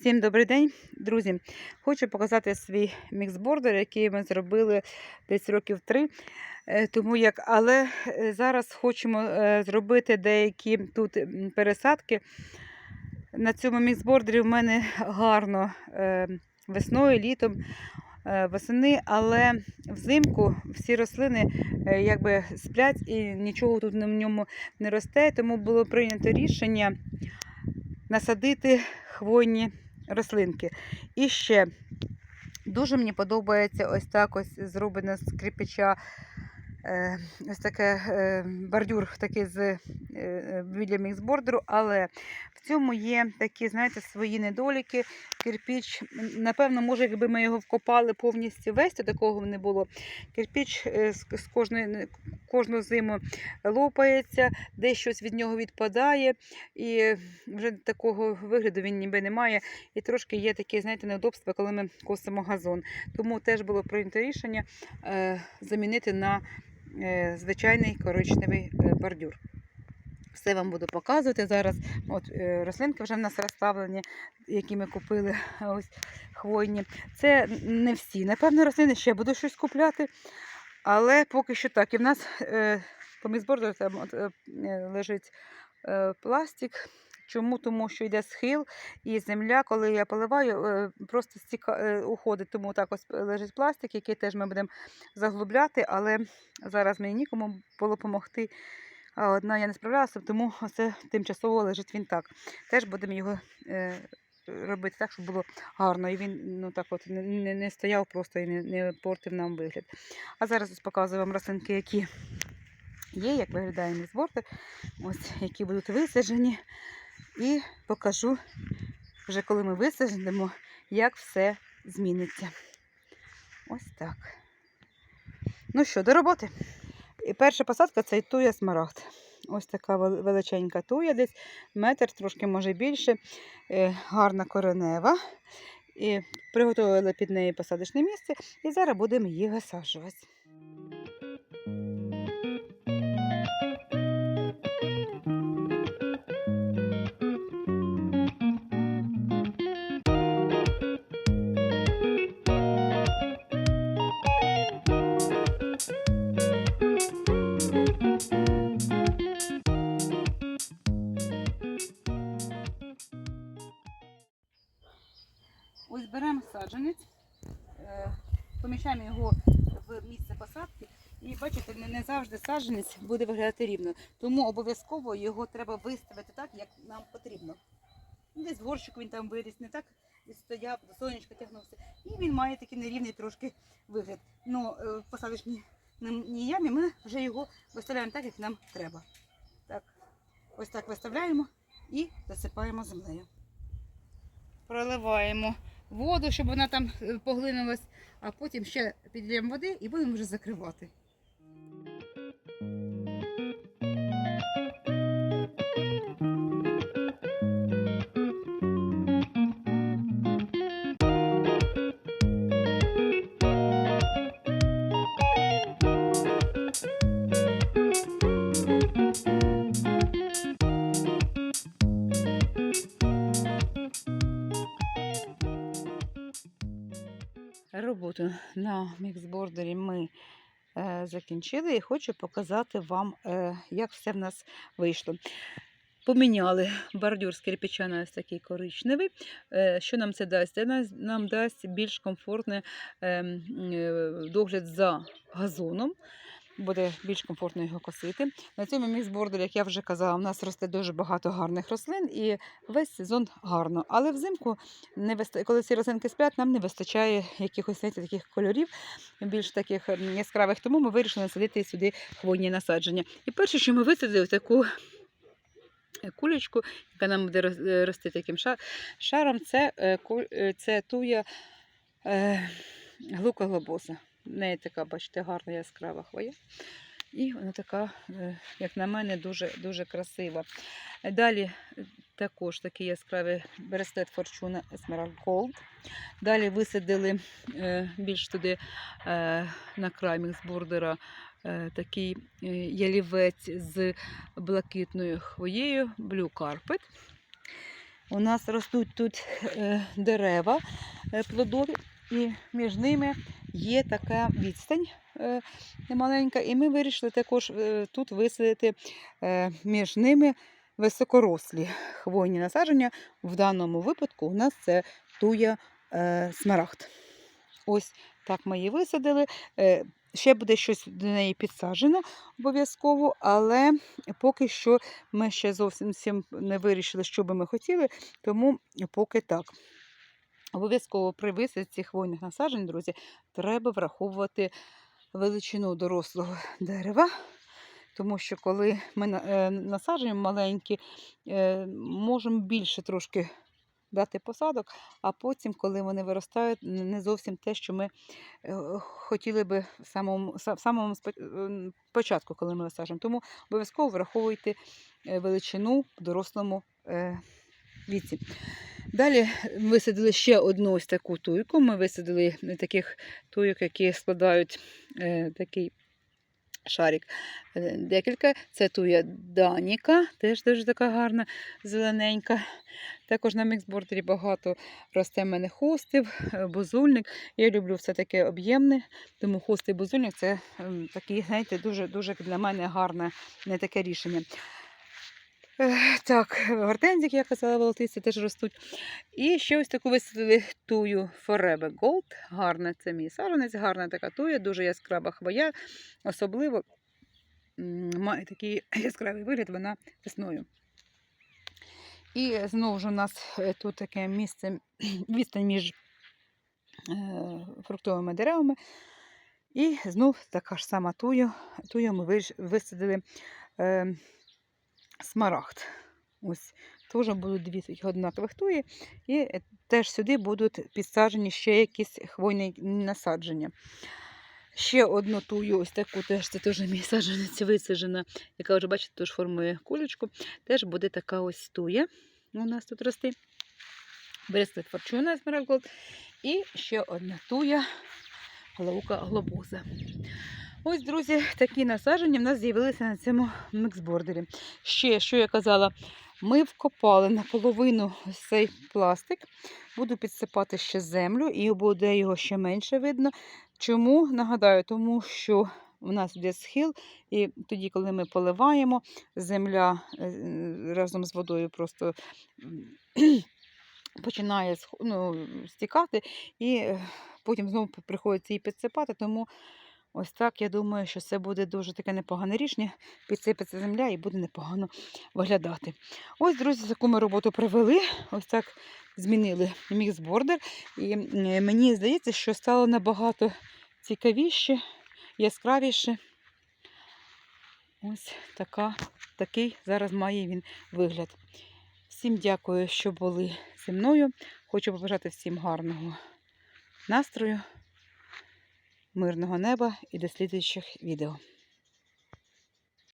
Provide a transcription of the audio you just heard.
Всім добрий день, друзі. Хочу показати свій міксбордер, який ми зробили десь років три. Е, Тому як, але е, зараз хочемо е, зробити деякі тут пересадки. На цьому міксбордері в мене гарно весною, літом, восени, але взимку всі рослини якби сплять і нічого тут на ньому не росте. Тому було прийнято рішення насадити хвойні рослинки. І ще дуже мені подобається ось так ось зроблено з кирпича. е, Ось таке е, бордюр такий з е, е, біля міксбордеру, але в цьому є такі, знаєте, свої недоліки. Кирпіч, напевно, може, якби ми його вкопали повністю весь, то такого не було. Кирпіч е, з, кожної, кожну зиму лопається, десь щось від нього відпадає, і вже такого вигляду він ніби не має. І трошки є такі, знаєте, неудобства, коли ми косимо газон. Тому теж було прийнято рішення е, замінити на е, звичайний коричневий е, бордюр. Все вам буду показувати зараз. От е, рослинки вже в нас розставлені, які ми купили ось хвойні. Це не всі. Напевно, рослини ще буду щось купляти. Але поки що так. І в нас е, по мізборду там от, е, е, лежить е, пластик. Чому? Тому що йде схил, і земля, коли я поливаю, е, просто стіка, е, уходить. Тому так ось лежить пластик, який теж ми будемо заглубляти, але зараз мені нікому було допомогти. Одна я не справлялася, тому це тимчасово лежить він так. Теж будемо його е, робити так, щоб було гарно. І він ну, так от, не, не, стояв просто і не, не портив нам вигляд. А зараз ось показую вам рослинки, які є, як виглядає мій збордер, ось які будуть висаджені. І покажу вже коли ми висадимо, як все зміниться. Ось так. Ну що, до роботи. І перша посадка це туя смарагд. Ось така величенька туя, десь метр, трошки може більше, е, гарна коренева. І приготували під неї посадочне місце, і зараз будемо її висаджувати. Поміщаємо його в місце посадки. І бачите, не, завжди саджанець буде виглядати рівно. Тому обов'язково його треба виставити так, як нам потрібно. Ну, Десь горщик він там виріс, не так стояв, до сонечка тягнувся. І він має такий нерівний трошки вигляд. Ну, е, посадочній ні ямі ми вже його виставляємо так, як нам треба. Так, ось так виставляємо і засипаємо землею. Проливаємо воду, щоб вона там е, поглинулась, а потім ще підлємо води і будемо вже закривати. Роботу на міксбордері ми е, закінчили і хочу показати вам, е, як все в нас вийшло. Поміняли бордюр з кирпича на ось такий коричневий. Е, Що нам це дасть? Це нам дасть більш комфортний ем, е, догляд за газоном. Буде більш комфортно його косити. На цьому міксбордері, як я вже казала, у нас росте дуже багато гарних рослин і весь сезон гарно. Але взимку, не виста... коли ці рослинки сплять, нам не вистачає якихось знаєте, таких кольорів, більш таких яскравих. Тому ми вирішили насадити сюди хвойні насадження. І перше, що ми висадили, таку кулечку, яка нам буде е, рости таким ша- шаром, це, е, е, це туя глука. В неї така, бачите, гарна яскрава хвоя. І вона така, е, як на мене, дуже, дуже красива. Далі е, також такий яскравий берестет Fortuna Emerald Gold. Далі висадили е, більш туди на край міксбордера е, такий ялівець з блакитною хвоєю Blue Carpet. У нас ростуть тут дерева плодові, і між ними є така відстань немаленька. І ми вирішили також е, тут висадити е, між ними високорослі хвойні насадження. В даному випадку у нас це туя е, смарагд. Ось так ми її висадили. Ще буде щось до неї підсаджено обов'язково, але поки що ми ще зовсім всім не вирішили, що би ми хотіли, тому поки так. Обов'язково при висадці хвойних насаджень, друзі, треба враховувати величину дорослого дерева. Тому що коли ми е, насаджуємо маленькі, е, можемо більше трошки дати посадок, а потім, коли вони виростають, не зовсім те, що ми е, хотіли би в самому, в самому початку, коли ми висаджуємо. Тому обов'язково враховуйте величину дорослому е, віці. Далі висадили ще одну ось таку туйку. Ми висадили таких туйок, які складають е, такий шарик. Е, Декілька. Це туя Даніка, теж дуже така гарна, зелененька. Також на міксбордері багато росте в мене хостив, е, бузульник. Я люблю все таке об'ємне, тому хостив бузульник це ем, такий, знаєте, дуже, дуже для мене гарне не таке рішення. Так, гортензики, як казала Волотиця, теж ростуть. І ще ось таку висадили тую Forever Gold. Гарна, це мій саджанець, гарна така туя, дуже яскрава хвоя. Особливо має такий яскравий вигляд вона весною. І знову ж у нас е, тут таке місце, відстань між е, фруктовими деревами. І знов така ж сама туя. Тую ми висадили е, смарагд. Ось теж будуть дві однакових туї. І е, теж сюди будуть підсаджені ще якісь хвойні насадження. Ще одну тую, ось таку теж це теж мій саджанець висаджена, яка вже, бачите, теж формує кулечку. Теж буде така ось туя. У нас тут росте. Берестет форчуна Gold. І ще одна туя Глаука глобуза. Ось, друзі, такі насадження в нас з'явилися на цьому міксбордері. Ще, що я казала, ми вкопали наполовину цей пластик. Буду підсипати ще землю і буде його ще менше видно. Чому? Нагадаю, тому що у нас буде схил, і тоді, коли ми поливаємо, земля е, разом з водою просто починає ну, стікати, і е, потім знову приходиться її підсипати. Тому ось так я думаю, що це буде дуже таке непогане рішення. Підсипеться земля і буде непогано виглядати. Ось, друзі, таку ми роботу провели. Ось так змінили міксбордер. І е, мені здається, що стало набагато цікавіше, яскравіше. Ось така, такий зараз має він вигляд. Всім дякую, що були зі мною. Хочу побажати всім гарного настрою, мирного неба і до слідуючих відео.